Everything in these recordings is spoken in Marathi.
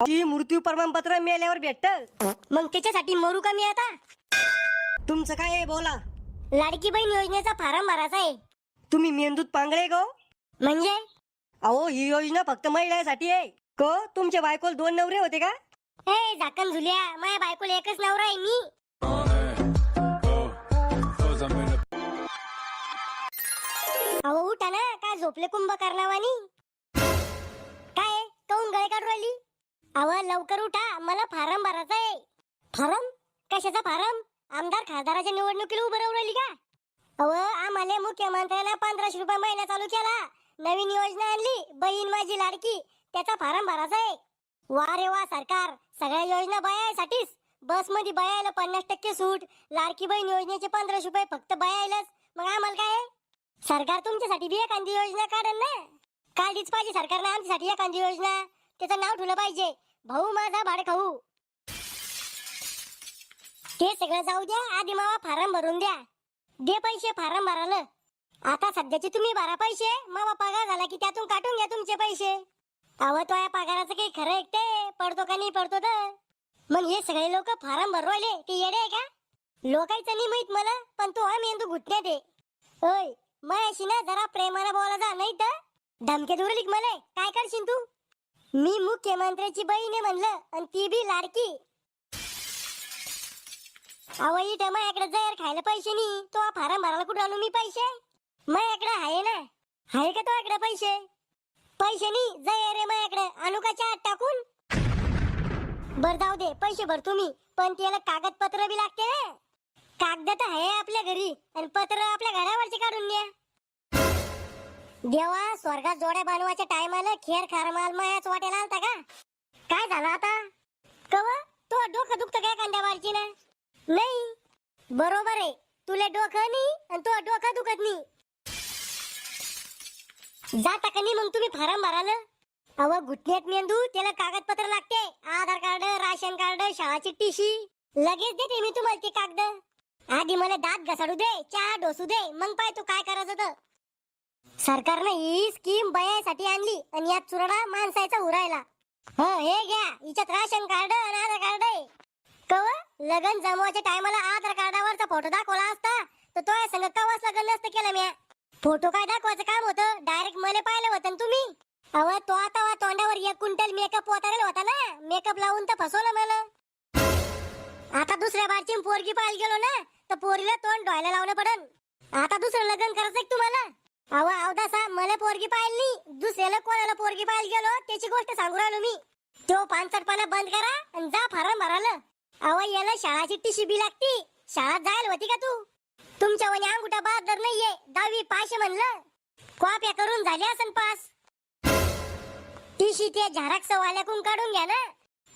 ती मृत्यू प्रमाणपत्र मिळाल्यावर भेटत मग त्याच्यासाठी मरू का मी आता? तुमचं काय आहे बोला. लाडकी बहीण योजनेचा फारम भरायचा आहे. तुम्ही मेंदूत पांगळे गो. म्हणजे? अहो ही योजना फक्त महिलांसाठी आहे. को तुमच्या बायकोला दोन नवरे होते का? हे झाकण झुल्या. माझ्या बायकोला एकच नवरा आहे मी. अहो उठा ना. काय झोपले कुंभकर्णावानी? काय काऊन गळे काढून राहिली? अहो लवकर उठा. मला फारम भरायचा आहे. फारम? कशाचा फारम? आमदार खासदाराच्या निवडणुकीला उभं राहू राहिली का? अहो आम्हाला मुख्यमंत्र्याला पंधराशे रुपये महिना चालू केला. नवीन योजना आणली. बहीण माझी लाडकी. त्याचा फारम भरायचा आहे. वा रे वा सरकार. सगळ्या योजना बयासाठीच बसमध्ये बयायला पन्नास टक्के सूट. लाडकी बहीण योजनेचे पंधराशे रुपये फक्त बयायलाच. मग आम्हाला काय? सरकार तुमच्यासाठी बी एखादी योजना काढल ना? काढलीच पाहिजे सरकारनं आमच्यासाठी एखादी योजना. त्याचं नाव ठेवलं पाहिजे. भाऊ माझा भाड खाऊ ते सगळं जाऊ द्या. आधी मावा फारम भरून द्या. दे पैसे फारम भरालं. आता सध्याचे तुम्ही भरा पैसे. मावा पगार झाला की त्यातून काटून घ्या तुमचे पैसे. अव तो या पगाराचं काही खरं ऐकते पडतो का नाही पडतो तर. मग हे सगळे लोक फारम भरवायले. ते येडे आहे का? लोकायचं नाही माहीत मला पण तो हा मेंदू घुटण्यात आहे होय मयाशी ना जरा प्रेमाला बोला जा नाही तर. धमके दुरली मला? काय करशील तू? मी मुख्यमंत्र्याची बहीण आहे म्हणलं आणि ती बी लाडकी. अव इथं माझ्याकडे जर खायला पैसे नाही तो फारम भरायला कुठं आणू मी पैसे? माझ्याकडे आहे ना. आहे का तो पैसे? पैसे नाही जयर रे माझ्याकडे. आणू का चहा टाकून? बर जाऊ दे पैसे भर तुम्ही पण त्याला कागदपत्र बी लागते. ना कागद तर आहे आपल्या घरी आणि पत्र आपल्या घरावरचे काढून द्या देवा स्वर्गात जोड्या बनवायच्या टायमाला खेर खार माल मायाच वाटेला आलता का? काय झालं आता? कव? तो डोकं दुखत काय कांद्या वारची ना नाही. बरोबर आहे. तुला डोकं नाही आणि तो डोकं दुखत नाही जाता का नाही मग तुम्ही फारम भराल अव घुटण्यात मेंदू त्याला कागदपत्र लागते. आधार कार्ड राशन कार्ड शाळाची टीशी. लगेच देते मी तुम्हाला ते कागद. आधी मला दात घसाडू दे चहा डोसू दे. मग पाय तू काय करायचं होतं सरकारनं ही स्कीम बयासाठी आणली आणि यात चुरडा माणसाचा उरायला. हो हे घ्या. हिच्यात राशन कार्ड आणि आधार कार्ड आहे. कव लगन जमवायच्या टायमाला आधार कार्डावरचा फोटो दाखवला असता तर तो संग कवाच लग्न नसतं केलं म्या. फोटो काय दाखवायचं काम होतं? डायरेक्ट मला पाहिलं होतं ना तुम्ही. अव तो आता वा तोंडावर एक क्विंटल मेकअप उतरेल होता ना. मेकअप लावून तर फसवलं मला. आता दुसऱ्या बारची पोरगी पाहायला गेलो ना तर पोरीला तोंड डोळ्याला लावलं पडन. आता दुसरं लग्न करायचं तुम्हाला? अहो अवदासा मला पोरगी पाहिली दुसऱ्याला कोणाला पोरगी पाहायला गेलो त्याची गोष्ट सांगू राहिलो मी. तो पानसटपणा बंद करा आणि जा फारम भरालं अहो याला शाळाची टिशी बी लागती. शाळेत जायला होती का तू? तुमच्या वनी अंगुठा बहादर नाहीये. दहावी पाचशे म्हणलं. कॉप्या करून झाले असन पास. टिशी त्या झेरॉक्स वाल्याकून काढून घ्या ना.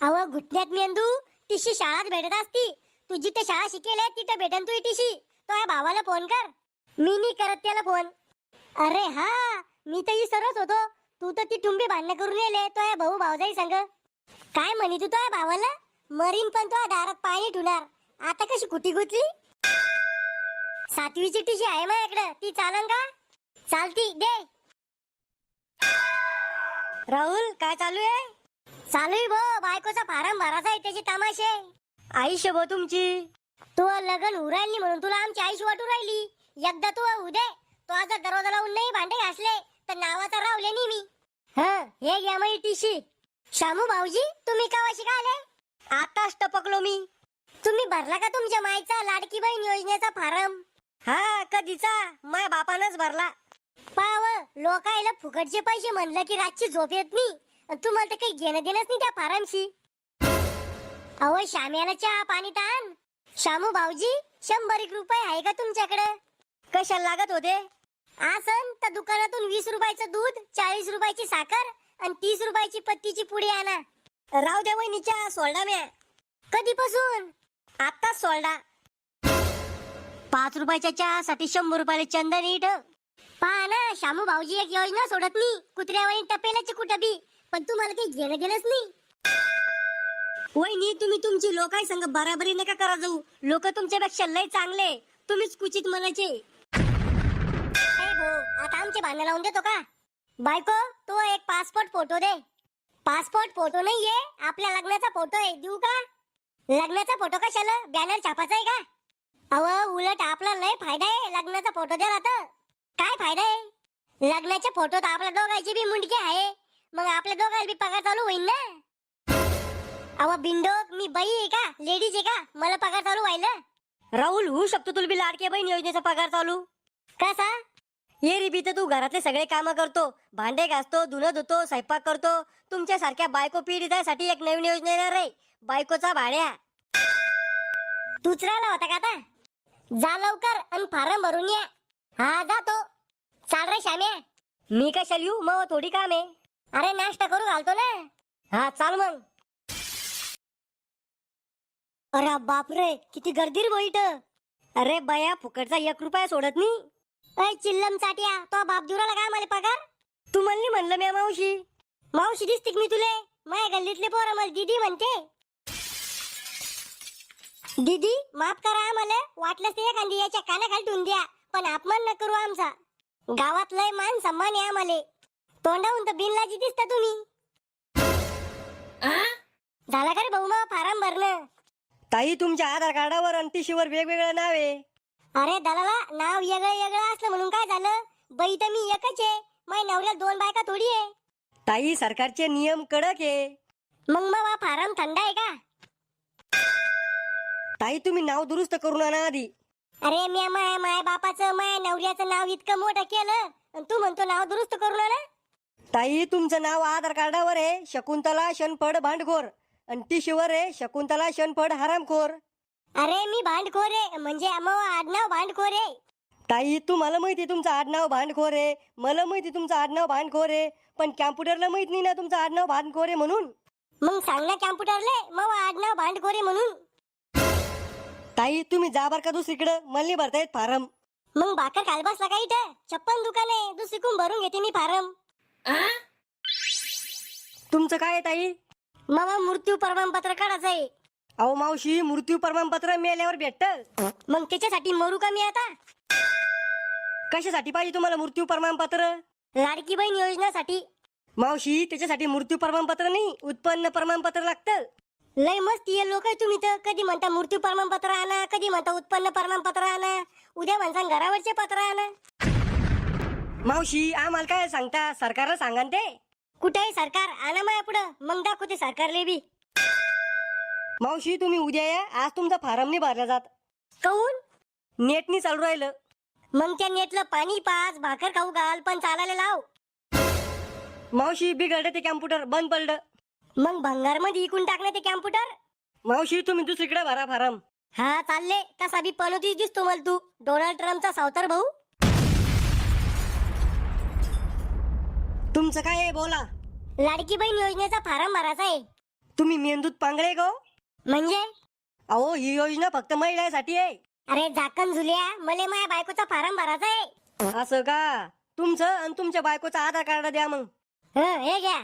अव घुटण्यात मेंदू टिशी शाळात भेटत असती. तू जिथे शाळा शिकेल तिथे भेटन तू टिशी. तो या भावाला फोन कर. मी नाही करत त्याला फोन. अरे हा मी तर विसरत होतो. तू तर ती टुंबी भांडणं करून येले तो या भाऊ भाऊजाई सांग. काय म्हणी तू तो या भावाला? मरीन पण तो दारात पाणी ठुणार आता कशी कुटी गुतली? सातवीची टिशी आहे माझ्याकडे. ती चालन का? चालती दे. राहुल काय चालू आहे? चालू आहे भो बायकोचा फारम भरायचा आहे त्याचे तमाशे. आयुष्य भो तुमची. तू लग्न उरायली म्हणून तुला आमची आईशी वाटू राहिली. एकदा तू उदे तो आज दरवाजा लावून नाही भांडे घासले तर नावाचा रावले नाही मी. ह हे घ्या मग टीशी. शामू भाऊजी तुम्ही कवाशी का आले? आताच टपकलो मी. तुम्ही भरला का तुमच्या माईचा लाडकी बहीण योजनेचा फारम? हा कधीचा? माय बापानच भरला. पाव लोकायला फुकटचे पैसे म्हणलं की रातची झोप येत नाही. अन तुम्हाला तर काही घेणं देणंच नाही त्या फारमशी. अहो श्याम्याला चहा पाणी ताण शामू भाऊजी शंभर एक रुपये आहे का तुमच्याकडे? कशाला लागत होते? आसन तर दुकानातून वीस रुपयाचं दूध चाळीस रुपयाची साखर आणि तीस रुपयाची पत्तीची पुडी आणा. राव द्या वहिनीच्या सोल्डा म्या. कधीपासून? आत्ताच सोल्डा. पाच रुपयाच्या चहासाठी शंभर रुपयाला चंदन इट पहा ना शामू भाऊजी एक योजना सोडत नाही. कुत्र्यावानी टपेलाची कुठं बी. पण तुम्हाला काही घेणं गेलंच नाही. वहिनी तुम्ही तुमची लोकाय संग बराबरी नका करा जाऊ. लोक तुमच्यापेक्षा लय चांगले. तुम्हीच कुचित म्हणायचे भांडण लावून देतो का? बायको तो एक पासपोर्ट फोटो दे. पासपोर्ट फोटो नाहीये आपल्या लग्नाचा फोटो आहे. देऊ का? लग्नाचा फोटो कशाला? बॅनर छापाचा आहे का? अव उलट आपला लय फायदा आहे लग्नाचा फोटो द्या तर काय फायदा आहे? लग्नाच्या फोटोत आपल्या दोघांची बी मुंडकी आहे. मग आपल्या दोघांना बी पगार चालू होईल ना? अव बिंडोक मी बाई आहे का? लेडीज आहे का? मला पगार चालू व्हायला. राहुल होऊ शकतो तुला बी लाडके बहीण योजनेचा पगार चालू. कसा? ये रिबी तर तू घरातले सगळे काम करतो. भांडे घासतो धुणं धुतो स्वयंपाक करतो. तुमच्या सारख्या बायको पिढीसाठी एक नवीन योजना येणार आहे. बायकोचा भाड्या. तूच राहिला होता का आता? जा लवकर आणि फारम भरून या. हा जातो चाल रे श्याम्या. मी कशाला येऊ? मग थोडी काम आहे. अरे नाश्ता करू घालतो ना. हा चाल मग. अरे बापरे किती गर्दी बोईट अरे बया फुकटचा एक रुपया सोडत नाही. अय चिल्लम चाट्या तो बाप दुराला काय मला पगार? तू म्हणली म्हणलं मी मावशी. मावशी दिसते का मी तुले. माझ्या गल्लीतले पोरं मला दीदी म्हणते. दीदी माफ करा आम्हाला वाटलंच ते एखादी याच्या कानाखाली ठेवून द्या. पण अपमान न करू आमचा. गावात लय मान सन्मान आहे आम्हाला तोंडाहून तर बिनलाजी दिसता तुम्ही. झाला का रे भाऊ मग फारम भरणं? ताई तुमच्या आधार कार्डावर आणि टीशीवर वेगवेगळं नाव. आहे अरे दलाला नाव वेगळं वेगळं असलं म्हणून काय झालं? बाई तर मी एकच आहे. माझ्या नवऱ्याला दोन बायका थोडी आहे. ताई सरकारचे नियम कडक आहे. मग मग हा फारम थंड आहे का? ताई तुम्ही नाव दुरुस्त करून आणा आधी. अरे मी माय माय बापाचं माय नवऱ्याचं नाव इतकं मोठं केलं आणि तू म्हणतो नाव दुरुस्त करू ना ताई तुमचं नाव आधार कार्डावर आहे शकुंतला शनफड भांडखोर. आणि टीशीवर आहे शकुंतला शनफड हरामखोर. अरे मी भांडखोर आहे. म्हणजे आडनाव भांडखोर आहे. ताई तुम्हाला माहिती तुमचं आडनाव भांडखोर आहे. मला माहिती तुमचं आडनाव भांडखोर आहे. पण कॅम्प्युटरला माहीत नाही ना तुमचं आडनाव भांडखोर आहे म्हणून. मग सांग ना कॅम्प्युटरले मग आडनाव भांडखोर आहे म्हणून. ताई तुम्ही जा बर का दुसरीकडं. मला नाही भरतायत फारम. मग भाकर खाल बसला का इथं? छप्पन दुकान. आहे दुसरीकडून भरून घेते मी फारम. तुमचं काय आहे ताई? मग मृत्यू प्रमाणपत्र काढायचं आहे. अहो मावशी मृत्यू प्रमाणपत्र मिळाल्यावर भेटत. मग त्याच्यासाठी मरू का मी आता? कशासाठी पाहिजे तुम्हाला मृत्यू प्रमाणपत्र? लाडकी बहीण योजनेसाठी. मावशी त्याच्यासाठी मृत्यू प्रमाणपत्र नाही उत्पन्न प्रमाणपत्र लागतं. लय मस्ती आहे लोक तुम्ही तर. कधी म्हणता मृत्यू प्रमाणपत्र आणा कधी म्हणता उत्पन्न प्रमाणपत्र आणा. उद्या म्हणता घरावरचे पत्र आणा. मावशी आम्हाला काय सांगता? सरकारला सांगा ना ते. कुठेही सरकार आणा माया पुढं. मग दाखवते सरकारले बी. मावशी तुम्ही उद्या या. आज तुमचा फारम नाही भरला जात. काऊन? नेटनी चालू राहिलं. मग त्या नेटलं पाणी पाच भाकर खाऊ घाल पण चालायला लाव. मावशी बिघडलं ते कॅम्प्युटर बंद पडलं. मग भंगारमध्ये इकून टाकणं ते कॅम्प्युटर. मावशी तुम्ही दुसरीकडे भरा फारम. हा चालले. तसा बी पनोतीच दिसतो मला तू. डोनाल्ड ट्रम्पचा सावतर भाऊ. तुमचं काय आहे बोला. लाडकी बहीण योजनेचा फारम भरायचा आहे. तुम्ही मेंदूत पांगळे गो. म्हणजे? अहो ही योजना फक्त महिलांसाठी आहे. अरे झाकण झुल्या मले माया बायकोचा फारम भरायचा आहे. असं का? तुमचं आणि तुमच्या बायकोचं आधार कार्ड द्या मग. हं, हे घ्या.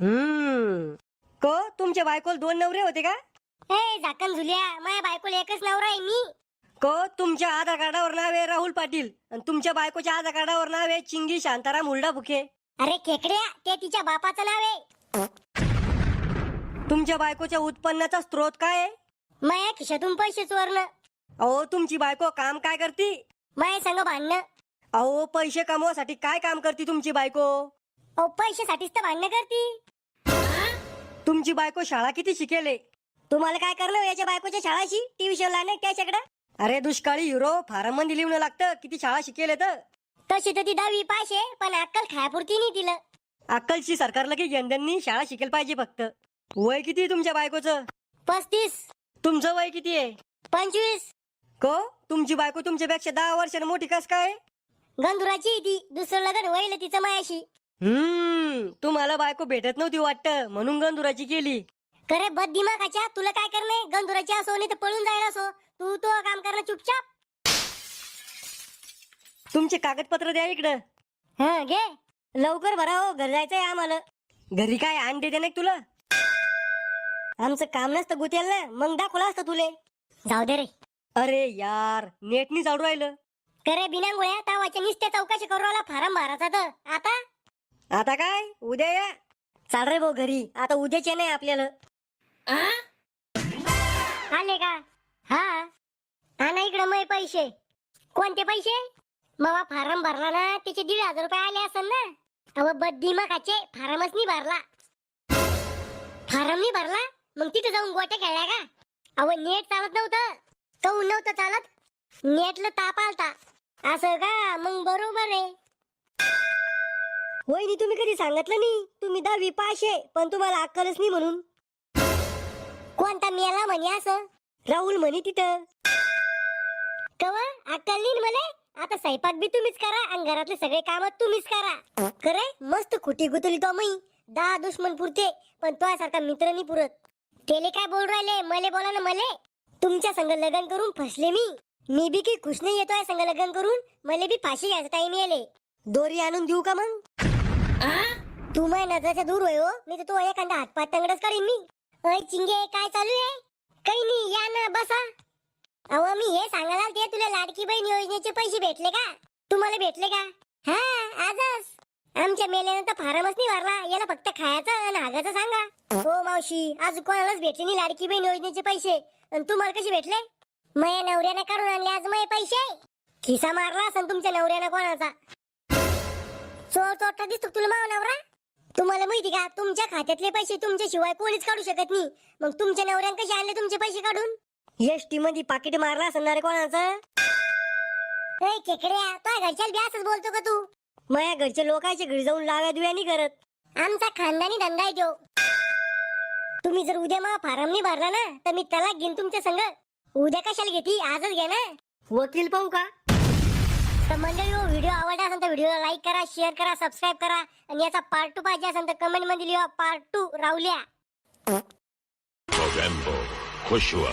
हम्म. को तुमच्या बायकोला दोन नवरे होते का? हे झाकण झुल्या माया बायकोला एकच नवरा आहे मी. को तुमच्या आधार कार्डावर नाव आहे राहुल पाटील आणि तुमच्या बायकोच्या आधार कार्डावर नाव आहे चिंगी शांताराम हुलडा फुके अरे खेकड्या ते तिच्या बापाचं नाव आहे. तुमच्या बायकोच्या उत्पन्नाचा स्रोत काय आहे? माया खिशातून पैसे चोरणं अहो तुमची बायको काम काय करती? माया संग भांडणं. अहो पैसे कमवासाठी काय काम करते तुमची बायको? अहो पैशासाठीच तर भांडणं करती. तुमची बायको शाळा किती शिकेले? तुम्हाला काय करणं याच्या बायकोच्या शाळाशी? टीव्ही शो लावणं त्याच्याकडं? अरे दुष्काळी हिरो फार्ममध्ये लिहून लागतं किती शाळा शिकेले तर. तशी तर ती दहावी पाशे पण अक्कल खायापुरती नाही तिला. अक्कलची सरकारला की यंदांनी शाळा शिकेल पाहिजे फक्त. वय किती आहे तुमच्या बायकोचं? पस्तीस. तुमचं वय किती आहे? पंचवीस. को? तुमची बायको तुमच्यापेक्षा दहा वर्षांनी मोठी कस काय? गंधुराची ती. दुसरं लग्न होईल तिचं मायाशी. हम्म तुम्हाला बायको भेटत नव्हती वाटतं. म्हणून गंधुराची केली. करे बद दिमागाच्या तुला काय करणे? गंधुराची असो नाही तर पळून जायला असो. तू तो काम करणं चुपचाप. तुमचे कागदपत्र द्या इकडं. हं घे. लवकर भरा हो. घर जायचंय आम्हाला. घरी काय अंडे देणे तुला? आमचं काम नसतं गुतेल ना. मग दाखवलं असतं तुले. जाऊ दे रे. अरे यार नेटनी चालू राहिलं. करे बिनांगोळ्या तावाच्या निस्त्या चौकाशी करू आला फारम भराचा तर. आता? आता काय? उद्या या. चाल रे भाऊ घरी. आता उद्याचे नाही आपल्याला. आले का? हा? आणा इकडं मग पैसे. कोणते पैसे? मग फार्म भरला ना त्याचे दीड हजार रुपये आले असेल ना. अव बद्दी खाचे फार्मच नाही भरला. फार्म नाही भरला? मग तिथे जाऊन गोट्या खेळल्या का? अव नेट चालत नव्हतं. काऊन नव्हतं चालत. नेटला ताप आलता. असं का? मग बरोबर आहे. वहिनी तुम्ही कधी सांगितलं नाही? तुम्ही दहावी पास आहे पण तुम्हाला अक्कलच नाही म्हणून. कोणता मेला म्हणे असं? राहुल म्हणे तिथं. कवा? अक्कल नाही मले आता स्वयंपाक बी तुम्हीच करा आणि घरातले सगळे काम तुम्हीच करा. खरे मस्त खुटी गुतली तो मी दहा दुश्मन पुरते पण तो सारखा मित्र नाही पुरत. तेले काय बोल राहिले? मले बोला ना मले. तुमच्या संग लग्न करून फसले मी. मी बी काही खुश नाही येतोय संग लग्न करून. मले बी फाशी घ्यायचा टाइम येले दोरी आणून देऊ का मग? तू माझ्या नजराच्या दूर होय हो. मी तर तो एखादा हातपात तंगडच करीन मी. अय चिंगे काय चालू आहे? काही नाही या ना बसा. अहो मी हे सांगायला ते तुला लाडकी बहीण योजनेचे पैसे भेटले का? तुम्हाला भेटले का? हा आजच. आमच्या मेल्यानं तर फारमच नाही भरला याला फक्त खायचं आणि हागाचं सांगा. हो मावशी. आज कोणालाच भेटले नाही लाडकी बहीण योजनेचे पैसे. आणि तुम्हाला कसे भेटले? मया नवऱ्याने काढून आणले आज मये पैसे. खिसा मारला असं तुमच्या नवऱ्यानं कोणाचा. चोर चोरटा दिसतो तुला माव नवरा? तुम्हाला माहिती का तुमच्या खात्यातले पैसे तुमच्या शिवाय कोणीच काढू शकत नाही. मग तुमच्या नवऱ्यान कसे आणले तुमचे पैसे काढून? एसटी मध्ये पाकिट मारला असणार कोणाचं? केकड्या तो घरच्या बी असंच बोलतो का तू? माझ्या घरचे लोकांच्या घरी जाऊन लाव्या दुव्या नाही करत. आमचा खानदानी धंदा आहे तो. तुम्ही जर उद्या मग फारम नाही भरला ना तर मी तलाक घेईन तुमच्या संग. उद्या कशाला घेती? आजच घे ना. वकील पाहू का? तर मंडळी व्हिडिओ आवडला असेल तर व्हिडिओला लाईक करा शेअर करा सबस्क्राईब करा. आणि याचा पार्ट टू पाहिजे असेल तर कमेंटमध्ये लिहा पार्ट टू राहुल्या. खुश हुआ